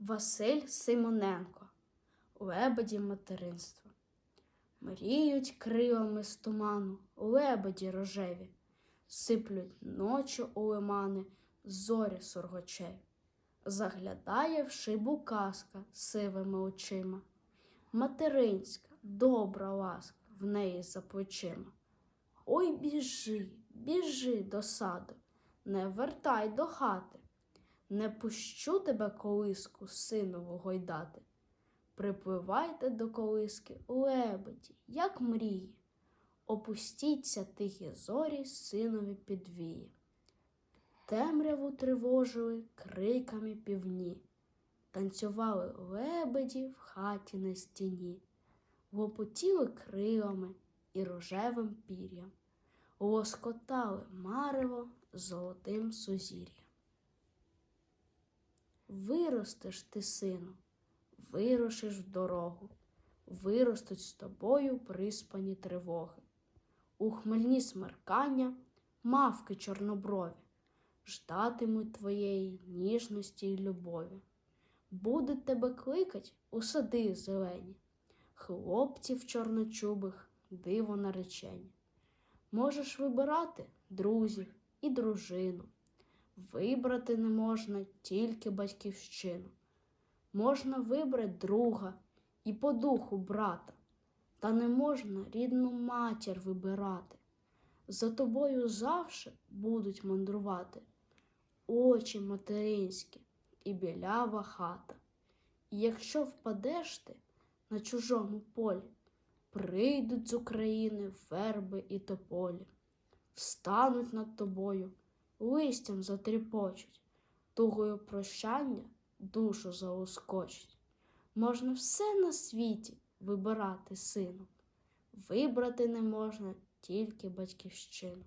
Василь Симоненко, лебеді материнства. Мріють крилами з туману, лебеді рожеві, сиплють ночі у лимани, зорі соргочеві. Заглядає в шибу казка сивими очима. Материнська, добра ласка в неї за плечима. Ой, біжи, біжи до саду, не вертай до хати, не пущу тебе колиску синову гойдати. Припливайте до колиски лебеді, як мрії, опустіться тихі зорі синові підвії. Темряву тривожили криками півні, танцювали лебеді в хаті на стіні, лопотіли крилами і рожевим пір'ям, лоскотали марево золотим сузір'ям. Виростеш ти, сину, вирушиш в дорогу, виростуть з тобою приспані тривоги. У хмельні смеркання мавки чорноброві ждатимуть твоєї ніжності й любові. Будуть тебе кликать у сади зелені, хлопців чорночубих, диво наречені. Можеш вибирати друзів і дружину. Вибрати не можна тільки батьківщину. Можна вибрати друга і по духу брата, та не можна рідну матір вибирати. За тобою завше будуть мандрувати очі материнські і білява хата. І якщо впадеш ти на чужому полі, прийдуть з України верби і тополі, встануть над тобою, листям затріпочуть, тугою прощання душу заускочить. Можна все на світі вибирати сину, вибрати не можна тільки батьківщину.